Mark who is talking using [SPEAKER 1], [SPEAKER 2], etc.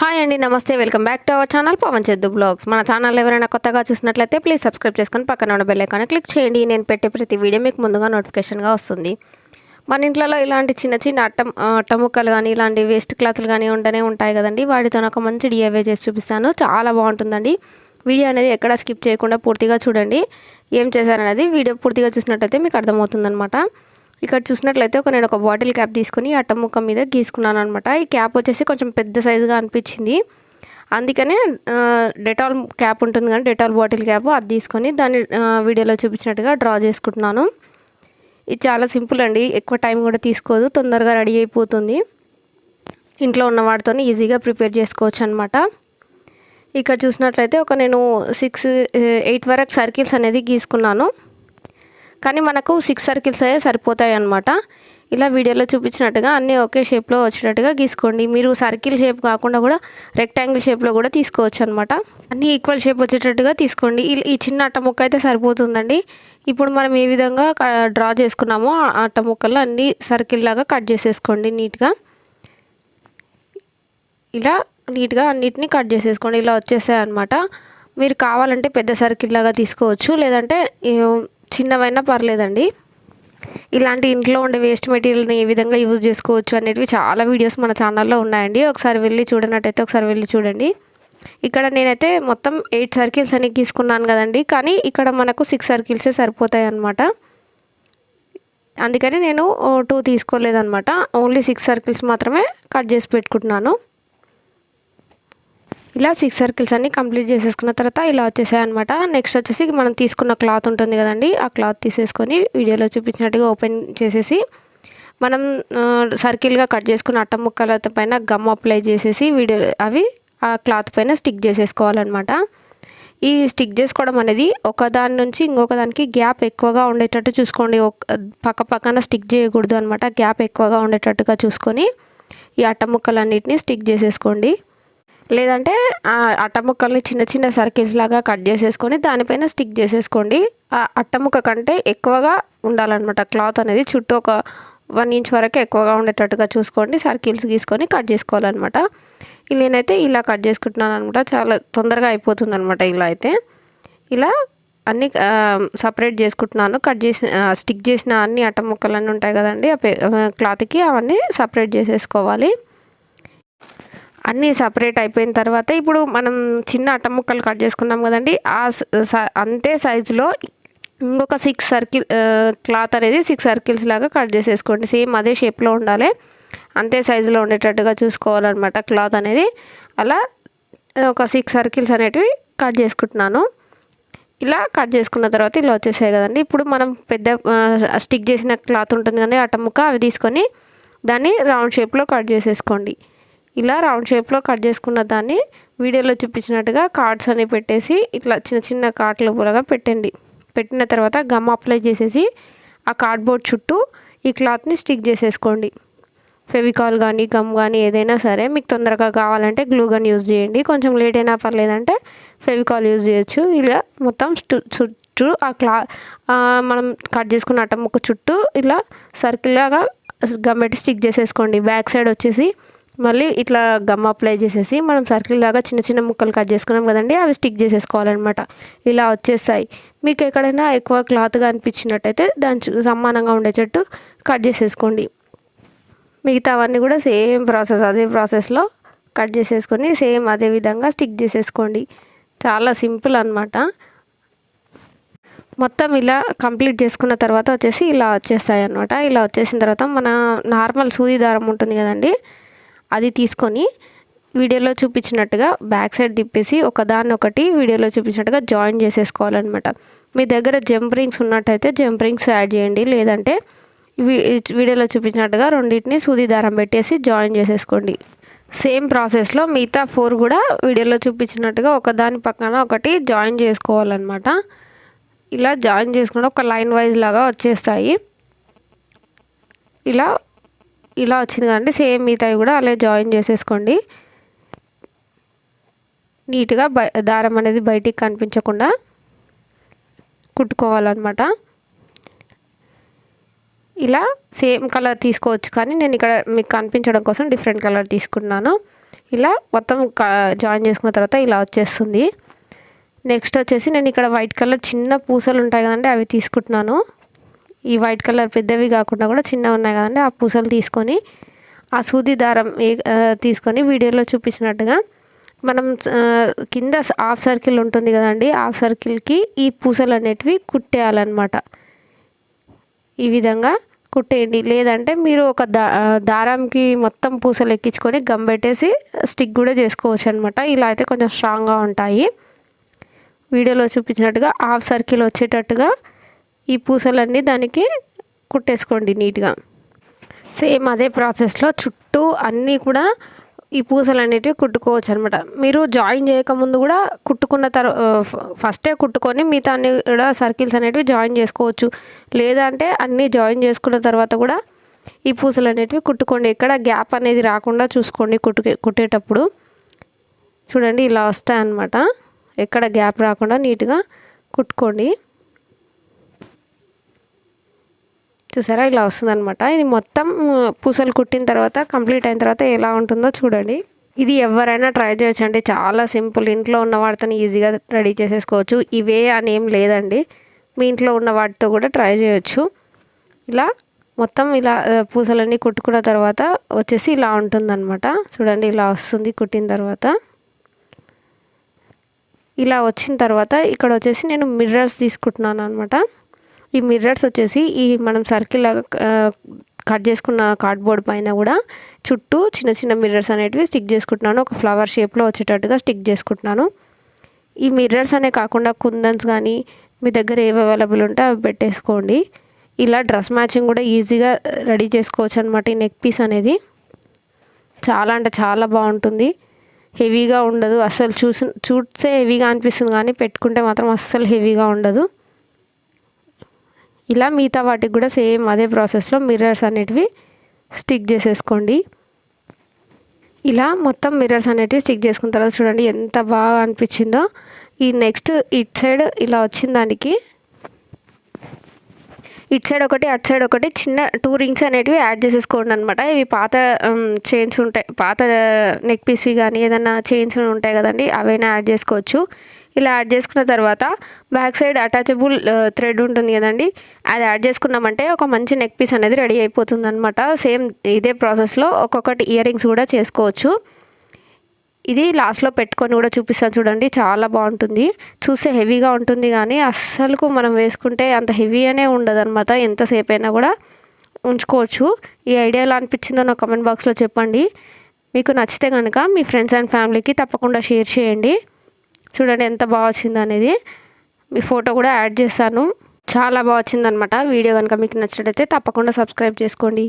[SPEAKER 1] Hi అండి నమస్తే. Welcome back to our channel Pavan చెద్దు blogs మన ఛానల్ ఎవరైనా కొత్తగా చూసినట్లయితే ప్లీజ్ సబ్స్క్రైబ్ చేసుకొని పక్కన ఉన్న బెల్ ఐకాన్ క్లిక్ చేయండి. నేను పెట్టే ప్రతి వీడియో మీకు ముందుగా నోటిఫికేషన్గా వస్తుంది. మన ఇంట్లో ఇలాంటి చిన్న చిన్న అట్ట అట్టముక్కలు కానీ ఇలాంటి వేస్ట్ క్లాత్లు కానీ ఉండనే ఉంటాయి కదండి. వాటితో ఒక మంచి డిఐవే చేసి చూపిస్తాను. చాలా బాగుంటుందండి. వీడియో అనేది ఎక్కడ స్కిప్ చేయకుండా పూర్తిగా చూడండి. ఏం చేశారనేది వీడియో పూర్తిగా చూసినట్లయితే మీకు అర్థమవుతుందనమాట ఇక్కడ చూసినట్లయితే ఒక నేను ఒక బాటిల్ క్యాప్ తీసుకుని అట్ట మీద గీసుకున్నాను అనమాట ఈ క్యాప్ వచ్చేసి కొంచెం పెద్ద సైజుగా అనిపించింది. అందుకనే డెటాల్ క్యాప్ ఉంటుంది కానీ డెటాల్ బాటిల్ క్యాప్ అది తీసుకొని దాన్ని వీడియోలో చూపించినట్టుగా డ్రా చేసుకుంటున్నాను. ఇది చాలా సింపుల్ అండి. ఎక్కువ టైం కూడా తీసుకోదు. తొందరగా రెడీ అయిపోతుంది. ఇంట్లో ఉన్న వాటితో ఈజీగా ప్రిపేర్ చేసుకోవచ్చు అనమాట ఇక్కడ చూసినట్లయితే ఒక నేను సిక్స్ ఎయిట్ వరకు సర్కిల్స్ అనేది గీసుకున్నాను. కానీ మనకు సిక్స్ సర్కిల్స్ అయ్యే సరిపోతాయి అన్నమాట. ఇలా వీడియోలో చూపించినట్టుగా అన్నీ ఒకే షేప్లో వచ్చేటట్టుగా గీసుకోండి. మీరు సర్కిల్ షేప్ కాకుండా కూడా రెక్టాంగిల్ షేప్లో కూడా తీసుకోవచ్చు అనమాట అన్నీ ఈక్వల్ షేప్ వచ్చేటట్టుగా తీసుకోండి. ఈ- ఈ చిన్న అట్ట ముక్క అయితే సరిపోతుందండి. ఇప్పుడు మనం ఏ విధంగా డ్రా చేసుకున్నామో ఆ అట్ట ముక్కలు అన్నీ సర్కిల్ లాగా కట్ చేసేసుకోండి నీట్గా. ఇలా నీట్గా అన్నిటిని కట్ చేసేసుకోండి. ఇలా వచ్చేసాయి అనమాట మీరు కావాలంటే పెద్ద సర్కిల్ లాగా తీసుకోవచ్చు. లేదంటే చిన్నవైనా పర్లేదండి. ఇలాంటి ఇంట్లో ఉండే వేస్ట్ మెటీరియల్ని ఏ విధంగా యూజ్ చేసుకోవచ్చు అనేటివి చాలా వీడియోస్ మన ఛానల్లో ఉన్నాయండి. ఒకసారి వెళ్ళి చూడనట్టయితే ఒకసారి వెళ్ళి చూడండి. ఇక్కడ నేనైతే మొత్తం ఎయిట్ సర్కిల్స్ అని గీసుకున్నాను కదండి. కానీ ఇక్కడ మనకు సిక్స్ సర్కిల్సే సరిపోతాయి అన్నమాట. అందుకని నేను టూ తీసుకోలేదన్నమాట. ఓన్లీ సిక్స్ సర్కిల్స్ మాత్రమే కట్ చేసి పెట్టుకుంటున్నాను. ఇలా సిక్స్ సర్కిల్స్ అన్ని కంప్లీట్ చేసేసుకున్న తర్వాత ఇలా వచ్చేసాయి అనమాట నెక్స్ట్ వచ్చేసి మనం తీసుకున్న క్లాత్ ఉంటుంది కదండి ఆ క్లాత్ తీసేసుకొని వీడియోలో చూపించినట్టుగా ఓపెన్ చేసేసి మనం సర్కిల్గా కట్ చేసుకున్న అట్ట ముక్కల పైన గమ్ అప్లై చేసేసి వీడియో అవి ఆ క్లాత్ పైన స్టిక్ చేసేసుకోవాలన్నమాట. ఈ స్టిక్ చేసుకోవడం అనేది ఒక దాని నుంచి ఇంకొక దానికి గ్యాప్ ఎక్కువగా ఉండేటట్టు చూసుకోండి. ఒక పక్క పక్కన స్టిక్ చేయకూడదు అనమాట గ్యాప్ ఎక్కువగా ఉండేటట్టుగా చూసుకొని ఈ అట్ట ముక్కలన్నిటిని స్టిక్ చేసేసుకోండి. లేదంటే అట్ట ముక్కల్ని చిన్న చిన్న సర్కిల్స్ లాగా కట్ చేసేసుకొని దానిపైన స్టిక్ చేసేసుకోండి. ఆ అట్టముక్క కంటే ఎక్కువగా ఉండాలన్నమాట. క్లాత్ అనేది చుట్టూ ఒక వన్ ఇంచ్ వరకు ఎక్కువగా ఉండేటట్టుగా చూసుకోండి. సర్కిల్స్ గీసుకొని కట్ చేసుకోవాలన్నమాట. నేనైతే ఇలా కట్ చేసుకుంటున్నాను అనమాట చాలా తొందరగా అయిపోతుంది అనమాట ఇలా అయితే. ఇలా అన్ని సపరేట్ చేసుకుంటున్నాను. కట్ చేసి స్టిక్ చేసిన అన్ని అట్ట ముక్కలన్నీ ఉంటాయి కదండి. ఆ పే- ఆ క్లాత్కి అవన్నీ సపరేట్ చేసేసుకోవాలి. అన్నీ సపరేట్ అయిపోయిన తర్వాత ఇప్పుడు మనం చిన్న అట్ట ముక్కలు కట్ చేసుకున్నాం కదండి. ఆ స- స- అంతే సైజులో ఇంకొక సిక్స్ సర్కిల్ క్లాత్ అనేది సిక్స్ సర్కిల్స్ లాగా కట్ చేసేసుకోండి. సేమ్ అదే షేప్లో ఉండాలి. అంతే సైజులో ఉండేటట్టుగా చూసుకోవాలన్నమాట క్లాత్ అనేది. అలా ఒక సిక్స్ సర్కిల్స్ అనేటివి కట్ చేసుకుంటున్నాను. ఇలా కట్ చేసుకున్న తర్వాత ఇలా వచ్చేసాయి కదండి. ఇప్పుడు మనం పెద్ద స్టిక్ చేసిన క్లాత్ ఉంటుంది కదా అట్ట ముక్క అవి తీసుకొని దాన్ని రౌండ్ షేప్లో కట్ చేసేసుకోండి. ఇలా రౌండ్ షేప్లో కట్ చేసుకున్న దాన్ని వీడియోలో చూపించినట్టుగా కార్డ్స్ అని పెట్టేసి ఇట్లా చిన్న చిన్న కార్డ్లు లోపలగా పెట్టండి. పెట్టిన తర్వాత గమ్ అప్లై చేసేసి ఆ కార్డ్బోర్డ్ చుట్టూ ఈ క్లాత్ని స్టిక్ చేసేసుకోండి. ఫెవికాల్ కానీ గమ్ కానీ ఏదైనా సరే మీకు తొందరగా కావాలంటే గ్లూ గన్ యూజ్ చేయండి. కొంచెం లేట్ అయినా పర్లేదంటే ఫెవికాల్ యూజ్ చేయొచ్చు. ఇలా మొత్తం చుట్టూ ఆ క్లా మనం కట్ చేసుకున్న అట్ట ముక్క చుట్టూ ఇలా సర్కిల్ లాగా గమ్ పెట్టి స్టిక్ చేసేసుకోండి. బ్యాక్ సైడ్ వచ్చేసి మళ్ళీ ఇట్లా గమ్ అప్లై చేసేసి మనం సర్కిల్ లాగా చిన్న చిన్న ముక్కలు కట్ చేసుకున్నాం కదండి అవి స్టిక్ చేసేసుకోవాలన్నమాట. ఇలా వచ్చేస్తాయి మీకు ఎక్కడైనా ఎక్కువ క్లాత్గా అనిపించినట్టయితే దాని చు- సమానంగా ఉండేటట్టు కట్ చేసేసుకోండి. మిగతావన్నీ కూడా సేమ్ ప్రాసెస్ అదే ప్రాసెస్లో కట్ చేసేసుకొని సేమ్ అదే విధంగా స్టిక్ చేసేసుకోండి. చాలా సింపుల్ అనమాట మొత్తం ఇలా కంప్లీట్ చేసుకున్న తర్వాత వచ్చేసి ఇలా వచ్చేస్తాయి అనమాట ఇలా వచ్చేసిన తర్వాత మన నార్మల్ సూది దారం ఉంటుంది కదండి అది తీసుకొని వీడియోలో చూపించినట్టుగా బ్యాక్ సైడ్ తిప్పేసి ఒకదాన్ని ఒకటి వీడియోలో చూపించినట్టుగా జాయిన్ చేసేసుకోవాలన్నమాట. మీ దగ్గర జంప్ రింగ్స్ ఉన్నట్టయితే జంప్ రింగ్స్ యాడ్ చేయండి. లేదంటే వీ- వీడియోలో చూపించినట్టుగా రెండింటిని సూది దారం పెట్టేసి జాయిన్ చేసేసుకోండి. సేమ్ ప్రాసెస్లో మిగతా ఫోర్ కూడా వీడియోలో చూపించినట్టుగా ఒకదాని పక్కన ఒకటి జాయిన్ చేసుకోవాలన్నమాట. ఇలా జాయిన్ చేసుకుంటే ఒక లైన్ వైజ్ లాగా వచ్చేస్తాయి. ఇలా ఇలా వచ్చింది కదండి. సేమ్ మిగతావి కూడా అలా జాయిన్ చేసేసుకోండి. నీట్గా దారం అనేది బయటికి కనిపించకుండా కుట్టుకోవాలన్నమాట. ఇలా సేమ్ కలర్ తీసుకోవచ్చు కానీ నేను ఇక్కడ మీకు కనిపించడం కోసం డిఫరెంట్ కలర్ తీసుకున్నాను. ఇలా మొత్తం జాయిన్ చేసుకున్న తర్వాత ఇలా వచ్చేస్తుంది. నెక్స్ట్ వచ్చేసి నేను ఇక్కడ వైట్ కలర్ చిన్న పూసలు ఉంటాయి కదండి అవి తీసుకుంటున్నాను. ఈ వైట్ కలర్ పెద్దవి కాకుండా కూడా చిన్నవి ఉన్నాయి కదండి. ఆ పూసలు తీసుకొని ఆ సూది దారం తీసుకొని వీడియోలో చూపించినట్టుగా మనం కింద హాఫ్ సర్కిల్ ఉంటుంది కదండి. హాఫ్ సర్కిల్కి ఈ పూసలు అనేటివి కుట్టేయాలన్నమాట. ఈ విధంగా కుట్టేయండి. లేదంటే మీరు ఒక దా దారంకి మొత్తం పూసలు ఎక్కించుకొని గమ్ పెట్టేసి స్టిక్ కూడా చేసుకోవచ్చు అనమాట ఇలా అయితే కొంచెం స్ట్రాంగ్గా ఉంటాయి. వీడియోలో చూపించినట్టుగా హాఫ్ సర్కిల్ వచ్చేటట్టుగా ఈ పూసలన్నీ దానికి కుట్టేసుకోండి నీట్గా. సేమ్ అదే ప్రాసెస్లో చుట్టూ అన్నీ కూడా ఈ పూసలు అనేటివి కుట్టుకోవచ్చు అనమాట మీరు జాయిన్ చేయకముందు కూడా కుట్టుకున్న తర్వాత ఫస్టే కుట్టుకొని మిగతా అన్ని కూడా సర్కిల్స్ అనేటివి జాయిన్ చేసుకోవచ్చు. లేదంటే అన్నీ జాయిన్ చేసుకున్న తర్వాత కూడా ఈ పూసలు అనేటివి కుట్టుకోండి. ఎక్కడ గ్యాప్ అనేది రాకుండా చూసుకోండి కుట్టుకే కుట్టేటప్పుడు. చూడండి ఇలా వస్తాయి అన్నమాట ఎక్కడ గ్యాప్ రాకుండా నీట్గా కుట్టుకోండి. చూసారా? ఇలా వస్తుందనమాట ఇది మొత్తం పూసలు కుట్టిన తర్వాత కంప్లీట్ అయిన తర్వాత ఎలా ఉంటుందో చూడండి. ఇది ఎవరైనా ట్రై చేయొచ్చండి. చాలా సింపుల్. ఇంట్లో ఉన్న వాటితో ఈజీగా రెడీ చేసేసుకోవచ్చు. ఇవే అని ఏం లేదండి. మీ ఇంట్లో ఉన్న వాటితో కూడా ట్రై చేయొచ్చు. ఇలా మొత్తం ఇలా పూసలన్నీ కుట్టుకున్న తర్వాత వచ్చేసి ఇలా ఉంటుందన్నమాట. చూడండి ఇలా వస్తుంది కుట్టిన తర్వాత. ఇలా వచ్చిన తర్వాత ఇక్కడ వచ్చేసి నేను మిర్రర్స్ తీసుకుంటున్నాను అనమాట ఈ మిర్రర్స్ వచ్చేసి ఈ మనం సర్కిల్ లాగా కట్ చేసుకున్న కార్డ్బోర్డ్ పైన కూడా చుట్టూ చిన్న చిన్న మిర్రర్స్ అనేటివి స్టిక్ చేసుకుంటున్నాను. ఒక ఫ్లవర్ షేప్లో వచ్చేటట్టుగా స్టిక్ చేసుకుంటున్నాను. ఈ మిర్రర్స్ అనే కాకుండా కుందన్స్ కానీ మీ దగ్గర ఏవి అవైలబుల్ ఉంటే అవి పెట్టేసుకోండి. ఇలా డ్రెస్ మ్యాచింగ్ కూడా ఈజీగా రెడీ చేసుకోవచ్చు అనమాట ఈ నెక్ పీస్ అనేది. చాలా అంటే చాలా బాగుంటుంది. హెవీగా ఉండదు. అసలు చూసి చూస్తే హెవీగా అనిపిస్తుంది కానీ పెట్టుకుంటే మాత్రం అస్సలు హెవీగా ఉండదు. ఇలా మిగతా వాటికి కూడా సేమ్ అదే ప్రాసెస్లో మిర్రర్స్ అనేటివి స్టిక్ చేసేసుకోండి. ఇలా మొత్తం మిర్రర్స్ అనేటివి స్టిక్ చేసుకున్న తర్వాత చూడండి ఎంత బాగా అనిపించిందో. ఈ నెక్స్ట్ ఇట్ సైడ్ ఇలా వచ్చిన దానికి ఇట్ సైడ్ ఒకటి అట్ సైడ్ ఒకటి చిన్న టూ రింగ్స్ అనేటివి యాడ్ చేసేసుకోండి అనమాట ఇవి పాత చైన్స్ ఉంటాయి. పాత నెక్ పీస్వి కానీ ఏదైనా చైన్స్ ఉంటాయి కదండి అవైనా యాడ్ చేసుకోవచ్చు. ఇలా యాడ్ చేసుకున్న తర్వాత బ్యాక్ సైడ్ అటాచబుల్ థ్రెడ్ ఉంటుంది కదండి. అది యాడ్ చేసుకున్నామంటే ఒక మంచి నెక్ పీస్ అనేది రెడీ అయిపోతుంది అనమాట సేమ్ ఇదే ప్రాసెస్లో ఒక్కొక్కటి ఇయర్ రింగ్స్ కూడా చేసుకోవచ్చు. ఇది లాస్ట్లో పెట్టుకొని కూడా చూపిస్తాను చూడండి. చాలా బాగుంటుంది. చూస్తే హెవీగా ఉంటుంది కానీ అస్సలకు మనం వేసుకుంటే అంత హెవీ అనే ఉండదు అనమాట ఎంతసేపు అయినా కూడా ఉంచుకోవచ్చు. ఈ ఐడియా ఎలా అనిపించిందో నా కమెంట్ బాక్స్లో చెప్పండి. మీకు నచ్చితే కనుక మీ ఫ్రెండ్స్ అండ్ ఫ్యామిలీకి తప్పకుండా షేర్ చేయండి. చూడండి ఎంత బాగా వచ్చింది అనేది. మీ ఫోటో కూడా యాడ్ చేశాను. చాలా బాగా వచ్చిందనమాట వీడియో కనుక మీకు నచ్చినట్టయితే తప్పకుండా సబ్స్క్రైబ్ చేసుకోండి.